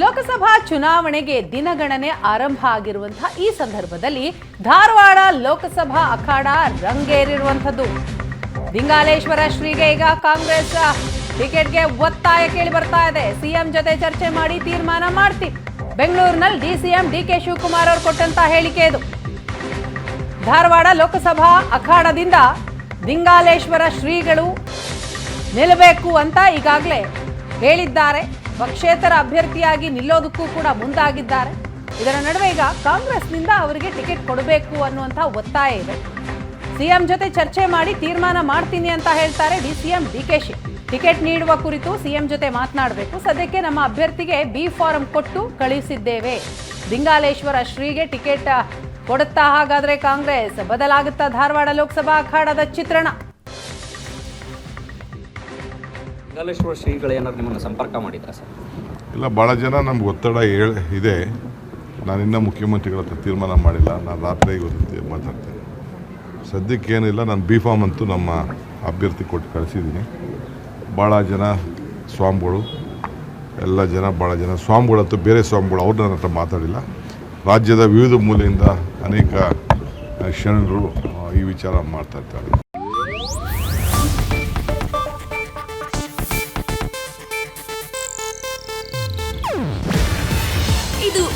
ಲೋಕಸಭಾ ಚುನಾವಣೆಗೆ ದಿನಗಣನೆ ಆರಂಭ ಆಗಿರುವಂತಹ ಈ ಸಂದರ್ಭದಲ್ಲಿ ಧಾರವಾಡ ಲೋಕಸಭಾ ಅಖಾಡ ರಂಗೇರಿರುವಂಥದ್ದು. ಲಿಂಗಾಲೇಶ್ವರ ಶ್ರೀಗೆ ಈಗ ಕಾಂಗ್ರೆಸ್ ಟಿಕೆಟ್ಗೆ ಒತ್ತಾಯ ಕೇಳಿ ಬರ್ತಾ ಇದೆ. ಸಿಎಂ ಜೊತೆ ಚರ್ಚೆ ಮಾಡಿ ತೀರ್ಮಾನ ಮಾಡ್ತಿ. ಬೆಂಗಳೂರಿನಲ್ಲಿ ಡಿಸಿಎಂ ಡಿ ಕೆ ಶಿವಕುಮಾರ್ ಅವರು ಕೊಟ್ಟಂತ ಹೇಳಿಕೆ ಇದು. ಧಾರವಾಡ ಲೋಕಸಭಾ ಅಖಾಡದಿಂದ ಲಿಂಗಾಲೇಶ್ವರ ಶ್ರೀಗಳು ನಿಲ್ಲಬೇಕು ಅಂತ ಈಗಾಗಲೇ ಹೇಳಿದ್ದಾರೆ. ಪಕ್ಷೇತರ ಅಭ್ಯರ್ಥಿಯಾಗಿ ನಿಲ್ಲೋದಕ್ಕೂ ಕೂಡ ಮುಂದಾಗಿದ್ದಾರೆ. ಇದರ ನಡುವೆ ಈಗ ಕಾಂಗ್ರೆಸ್ನಿಂದ ಅವರಿಗೆ ಟಿಕೆಟ್ ಕೊಡಬೇಕು ಅನ್ನುವಂಥ ಒತ್ತಾಯ ಇದೆ. ಸಿಎಂ ಜೊತೆ ಚರ್ಚೆ ಮಾಡಿ ತೀರ್ಮಾನ ಮಾಡ್ತೀನಿ ಅಂತ ಹೇಳ್ತಾರೆ D CM D K ticket ನೀಡುವ ಕುರಿತು ಸಿಎಂ ಜೊತೆ ಮಾತನಾಡಬೇಕು. ಸದ್ಯಕ್ಕೆ ನಮ್ಮ ಅಭ್ಯರ್ಥಿಗೆ ಬಿ ಫಾರಂ ಕೊಟ್ಟು ಕಳುಹಿಸಿದ್ದೇವೆ ಲಿಂಗಾಲೇಶ್ವರ ಶ್ರೀಗೆ ಟಿಕೆಟ್ ಕೊಡುತ್ತಾ ಹಾಗಾದರೆ ಕಾಂಗ್ರೆಸ್. ಬದಲಾಗುತ್ತಾ ಧಾರವಾಡ ಲೋಕಸಭಾ ಅಖಾಡದ ಚಿತ್ರಣ. ಲಿಂಗಾಲೇಶ್ವರ ಶ್ರೀಗಳು ಏನಾದ್ರು ನಿಮ್ಮನ್ನು ಸಂಪರ್ಕ ಮಾಡಿದ್ರ ಸರ್? ಇಲ್ಲ ಭಾಳ ಜನ ನಮ್ಗೆ ಒತ್ತಡ ಹೇಳ, ಇದೆ. ನಾನಿನ್ನೂ ಮುಖ್ಯಮಂತ್ರಿಗಳ ಹತ್ರ ತೀರ್ಮಾನ ಮಾಡಿಲ್ಲ. ನಾನು ರಾತ್ರಿ ಇವತ್ತು ಮಾತಾಡ್ತೇನೆ ಸದ್ಯಕ್ಕೇನಿಲ್ಲ, ನಾನು ಬಿ ಫಾರ್ಮ್ ಅಂತೂ ನಮ್ಮ ಅಭ್ಯರ್ಥಿ ಕೊಟ್ಟು ಕಳಿಸಿದ್ದೀನಿ. ಭಾಳ ಜನ ಸ್ವಾಮಿಗಳು, ಎಲ್ಲ ಜನ ಭಾಳ ಜನ ಸ್ವಾಮಿಗಳಂತೂ ಬೇರೆ ಸ್ವಾಮಿಗಳು ಅವ್ರು ನನ್ನ ಹತ್ರ ಮಾತಾಡಿಲ್ಲ. ರಾಜ್ಯದ ವಿವಿಧ ಮೂಲೆಯಿಂದ ಅನೇಕ ಶರಣರು ಈ ವಿಚಾರ ಮಾಡ್ತಾ ಇರ್ತಾರೆ.